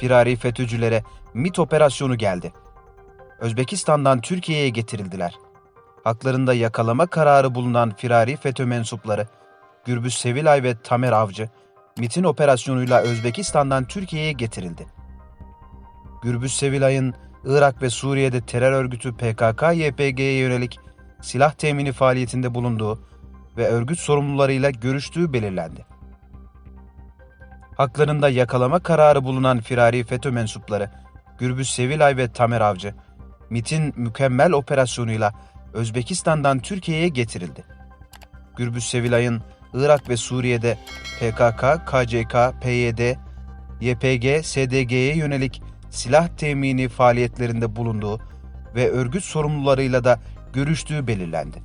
firari FETÖ'cülere MIT operasyonu geldi. Özbekistan'dan Türkiye'ye getirildiler. Haklarında yakalama kararı bulunan firari FETÖ mensupları Gürbüz Sevilay ve Tamer Avcı, MIT'in operasyonuyla Özbekistan'dan Türkiye'ye getirildi. Gürbüz Sevilay'ın Irak ve Suriye'de terör örgütü PKK-YPG'ye yönelik silah temini faaliyetinde bulunduğu ve örgüt sorumlularıyla görüştüğü belirlendi. Haklarında yakalama kararı bulunan firari FETÖ mensupları Gürbüz Sevilay ve Tamer Avcı, MIT'in mükemmel operasyonuyla Özbekistan'dan Türkiye'ye getirildi. Gürbüz Sevilay'ın Irak ve Suriye'de PKK, KCK, PYD, YPG, SDG'ye yönelik silah temini faaliyetlerinde bulunduğu ve örgüt sorumlularıyla da görüştüğü belirlendi.